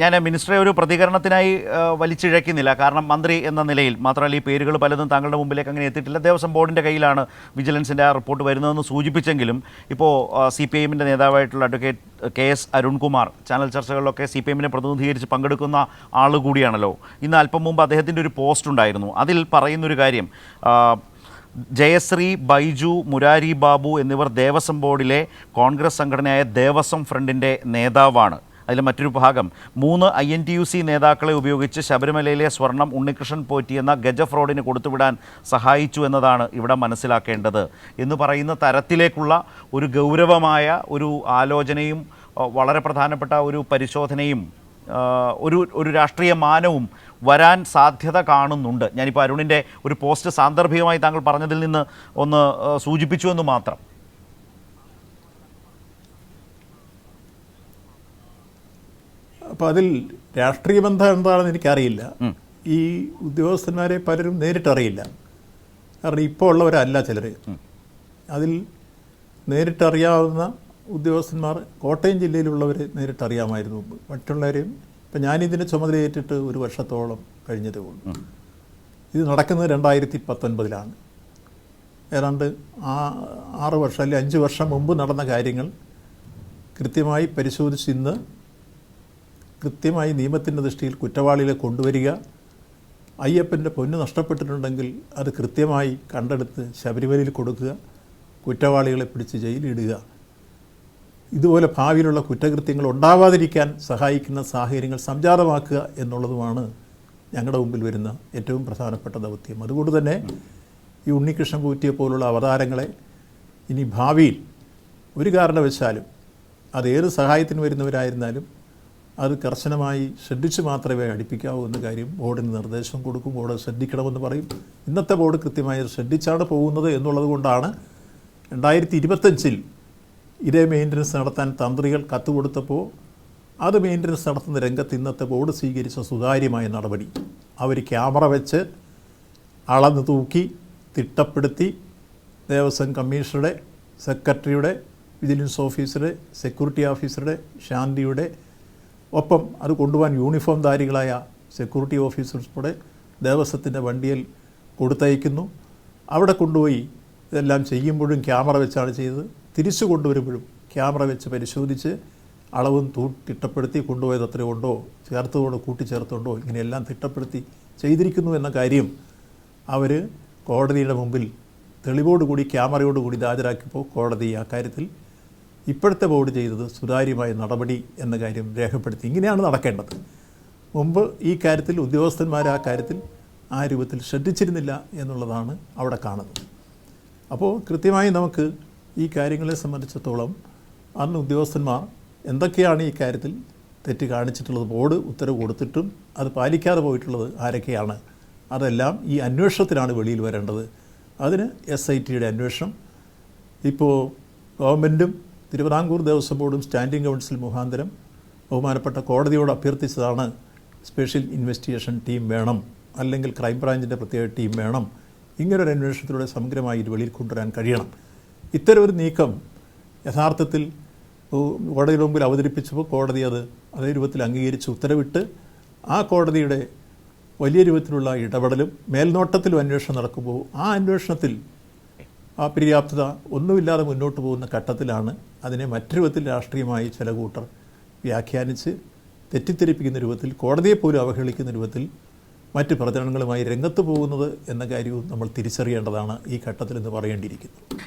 ഞാൻ മിനിസ്റ്ററെ ഒരു പ്രതികരണത്തിനായി വലിച്ചിഴക്കുന്നില്ല കാരണം മന്ത്രി എന്ന നിലയിൽ മാത്രമല്ല ഈ പേരുകൾ പലതും താങ്കളുടെ മുമ്പിലേക്ക് അങ്ങനെ എത്തിയിട്ടില്ല. ദേവസ്വം ബോർഡിന്റെ കയ്യിലാണ് വിജിലൻസിന്റെ ആ റിപ്പോർട്ട് വരുന്നതെന്ന് സൂചിപ്പിച്ചെങ്കിലും ഇപ്പോൾ സി പി എമ്മിന്റെ നേതാവായിട്ടുള്ള advocate K S Arunkumar channel ചർച്ചകളിലൊക്കെ C P എമ്മിനെ പ്രതിനിധീകരിച്ച് പങ്കെടുക്കുന്ന ആൾ കൂടിയാണല്ലോ. ഇന്ന് അല്പം മുമ്പ് അദ്ദേഹത്തിന്റെ ഒരു പോസ്റ്റ് ഉണ്ടായിരുന്നു. അതിൽ പറയുന്നൊരു കാര്യം ജയശ്രീ ബൈജു മുരാരി ബാബു എന്നിവർ ദേവസ്വം ബോർഡിലെ കോൺഗ്രസ് സംഘടനയായ ദേവസ്വം ഫ്രണ്ടിന്റെ നേതാവാണ്. അതിൽ മറ്റൊരു ഭാഗം. മൂന്ന് I N T U C നേതാക്കളെ ഉപയോഗിച്ച് ശബരിമലയിലെ സ്വർണം ഉണ്ണികൃഷ്ണൻ പോറ്റി എന്ന ഗജ ഫ്രോഡിന് കൊടുത്തുവിടാൻ സഹായിച്ചു എന്നതാണ് ഇവിടെ മനസ്സിലാക്കേണ്ടത്. എന്ന് പറയുന്ന തരത്തിലേക്കുള്ള ഒരു ഗൗരവമായ ഒരു ആലോചനയും വളരെ പ്രധാനപ്പെട്ട ഒരു പരിശോധനയും ഒരു ഒരു രാഷ്ട്രീയ മാനവും വരാൻ സാധ്യത കാണുന്നുണ്ട്. ഞാനിപ്പോൾ അരുണിന്റെ ഒരു പോസ്റ്റ് സാന്ദർഭികമായി താങ്കൾ പറഞ്ഞതിൽ നിന്ന് ഒന്ന് സൂചിപ്പിച്ചു എന്ന് മാത്രം. അപ്പോൾ അതിൽ രാഷ്ട്രീയ ബന്ധം എന്താണെന്ന് എനിക്കറിയില്ല. ഈ ഉദ്യോഗസ്ഥന്മാരെ പലരും നേരിട്ടറിയില്ല കാരണം ഇപ്പോൾ ഉള്ളവരല്ല ചിലർ അതിൽ നേരിട്ടറിയാവുന്ന ഉദ്യോഗസ്ഥന്മാർ കോട്ടയം ജില്ലയിലുള്ളവർ നേരിട്ടറിയാമായിരുന്നു മുമ്പ്. മറ്റുള്ളവരെയും ഇപ്പം ഞാനിതിന്റെ ചുമതലയേറ്റിട്ട് ഒരു വർഷത്തോളം കഴിഞ്ഞതേ ഉള്ളൂ. ഇത് നടക്കുന്നത് രണ്ടായിരത്തി പത്തൊൻപതിലാണ് ഏതാണ്ട് ആ ആറ് വർഷം അല്ലെങ്കിൽ അഞ്ച് വർഷം മുമ്പ് നടന്ന കാര്യങ്ങൾ കൃത്യമായി പരിശോധിച്ച് ഇന്ന് കൃത്യമായി നിയമത്തിന്റെ ദൃഷ്ടിയിൽ കുറ്റവാളികളെ കൊണ്ടുവരിക. അയ്യപ്പന്റെ പൊന്ന് നഷ്ടപ്പെട്ടിട്ടുണ്ടെങ്കിൽ അത് കൃത്യമായി കണ്ടെടുത്ത് ശബരിമലയിൽ കൊടുക്കുക. കുറ്റവാളികളെ പിടിച്ച് ജയിലിടുക ഇതുപോലെ ഭാവിയിലുള്ള കുറ്റകൃത്യങ്ങൾ ഉണ്ടാവാതിരിക്കാൻ സഹായിക്കുന്ന സാഹചര്യങ്ങൾ സംജാതമാക്കുക എന്നുള്ളതുമാണ് ഞങ്ങളുടെ മുമ്പിൽ വരുന്ന ഏറ്റവും പ്രധാനപ്പെട്ട ദൗത്യം. അതുകൊണ്ട് തന്നെ ഈ ഉണ്ണികൃഷ്ണൻ കൂറ്റിയെ പോലുള്ള അവതാരങ്ങളെ ഇനി ഭാവിയിൽ ഒരു കാരണവശാലും അത് ഏത് സഹായത്തിന് വരുന്നവരായിരുന്നാലും അത് കർശനമായി ശ്രദ്ധിച്ച് മാത്രമേ അടിപ്പിക്കാവൂ എന്ന കാര്യം ബോർഡിന് നിർദ്ദേശം കൊടുക്കും. ബോർഡ് ശ്രദ്ധിക്കണമെന്ന് പറയും. ഇന്നത്തെ ബോർഡ് കൃത്യമായി ശ്രദ്ധിച്ചാണ് പോകുന്നത് എന്നുള്ളത് കൊണ്ടാണ് രണ്ടായിരത്തി ഇരുപത്തഞ്ചിൽ ഇതേ മെയിന്റനൻസ് നടത്താൻ തന്ത്രികൾ കത്ത് കൊടുത്തപ്പോൾ അത് മെയിന്റനൻസ് നടത്തുന്ന രംഗത്ത് ഇന്നത്തെ ബോർഡ് സ്വീകരിച്ച സുതാര്യമായ നടപടി. അവർ ക്യാമറ വെച്ച് അളന്ന് തൂക്കി തിട്ടപ്പെടുത്തി ദേവസ്വം കമ്മീഷണറുടെ സെക്രട്ടറിയുടെ വിജിലൻസ് ഓഫീസറുടെ സെക്യൂരിറ്റി ഓഫീസറുടെ ശാന്തിയുടെ ഒപ്പം അത് കൊണ്ടുപോകാൻ യൂണിഫോം ധാരികളായ സെക്യൂരിറ്റി ഓഫീസേഴ്സ് കൂടെ ദേവസ്വത്തിന്റെ വണ്ടിയിൽ കൊടുത്തയക്കുന്നു. അവിടെ കൊണ്ടുപോയി ഇതെല്ലാം ചെയ്യുമ്പോഴും ക്യാമറ വെച്ചാണ് ചെയ്തത്. തിരിച്ചു കൊണ്ടുവരുമ്പോഴും ക്യാമറ വെച്ച് പരിശോധിച്ച് അളവും തൂ തിട്ടപ്പെടുത്തി കൊണ്ടുപോയത് എത്ര ഉണ്ടോ ചേർത്തുകൊണ്ടോ കൂട്ടിച്ചേർത്തുകൊണ്ടോ ഇങ്ങനെയെല്ലാം തിട്ടപ്പെടുത്തി ചെയ്തിരിക്കുന്നു എന്ന കാര്യം അവർ കോടതിയുടെ മുമ്പിൽ തെളിവോടുകൂടി ക്യാമറയോടുകൂടി ഹാജരാക്കിയപ്പോൾ കോടതി ആ കാര്യത്തിൽ ഇപ്പോഴത്തെ ബോർഡ് ചെയ്തത് സുതാര്യമായ നടപടി എന്ന കാര്യം രേഖപ്പെടുത്തി. ഇങ്ങനെയാണ് നടക്കേണ്ടത്. മുമ്പ് ഈ കാര്യത്തിൽ ഉദ്യോഗസ്ഥന്മാർ ആ കാര്യത്തിൽ ആ രൂപത്തിൽ ശ്രദ്ധിച്ചിരുന്നില്ല എന്നുള്ളതാണ് അവിടെ കാണുന്നത്. അപ്പോൾ കൃത്യമായി നമുക്ക് ഈ കാര്യങ്ങളെ സംബന്ധിച്ചിടത്തോളം അന്ന് ഉദ്യോഗസ്ഥന്മാർ എന്തൊക്കെയാണ് ഈ കാര്യത്തിൽ തെറ്റ് കാണിച്ചിട്ടുള്ളത് ബോർഡ് ഉത്തരവ് കൊടുത്തിട്ടും അത് പാലിക്കാതെ പോയിട്ടുള്ളത് ആരൊക്കെയാണ് അതെല്ലാം ഈ അന്വേഷണത്തിലാണ് വെളിയിൽ വരേണ്ടത്. അതിന് എസ് ഐ ടിയുടെ അന്വേഷണം ഇപ്പോൾ ഗവൺമെന്റും തിരുവിതാംകൂർ ദേവസ്വം ബോർഡും സ്റ്റാൻഡിംഗ് കൗൺസിൽ മുഖാന്തരം ബഹുമാനപ്പെട്ട കോടതിയോട് അഭ്യർത്ഥിച്ചതാണ് സ്പെഷ്യൽ ഇൻവെസ്റ്റിഗേഷൻ ടീം വേണം അല്ലെങ്കിൽ ക്രൈംബ്രാഞ്ചിന്റെ പ്രത്യേക ടീം വേണം. ഇങ്ങനൊരു അന്വേഷണത്തിലൂടെ സമഗ്രമായി ഇത് വെളിയിൽ കൊണ്ടുവരാൻ കഴിയണം. ഇത്തരമൊരു നീക്കം യഥാർത്ഥത്തിൽ കോടതിയുടെ മുമ്പിൽ അവതരിപ്പിച്ചപ്പോൾ കോടതി അത് അതേ രൂപത്തിൽ അംഗീകരിച്ച് ഉത്തരവിട്ട് ആ കോടതിയുടെ വലിയ രൂപത്തിലുള്ള ഇടപെടലും മേൽനോട്ടത്തിലും അന്വേഷണം നടക്കുമ്പോൾ ആ അന്വേഷണത്തിൽ ആ പര്യാപ്തത ഒന്നുമില്ലാതെ മുന്നോട്ട് പോകുന്ന ഘട്ടത്തിലാണ് അതിനെ മറ്റു രൂപത്തിൽ രാഷ്ട്രീയമായി ചില കൂട്ടർ വ്യാഖ്യാനിച്ച് തെറ്റിദ്ധരിപ്പിക്കുന്ന രൂപത്തിൽ കോടതിയെ പോലും അവഹേളിക്കുന്ന രൂപത്തിൽ മറ്റ് പ്രചരണങ്ങളുമായി രംഗത്ത് പോകുന്നത് എന്ന കാര്യവും നമ്മൾ തിരിച്ചറിയേണ്ടതാണ് ഈ ഘട്ടത്തിൽ എന്ന് പറയേണ്ടിയിരിക്കുന്നു.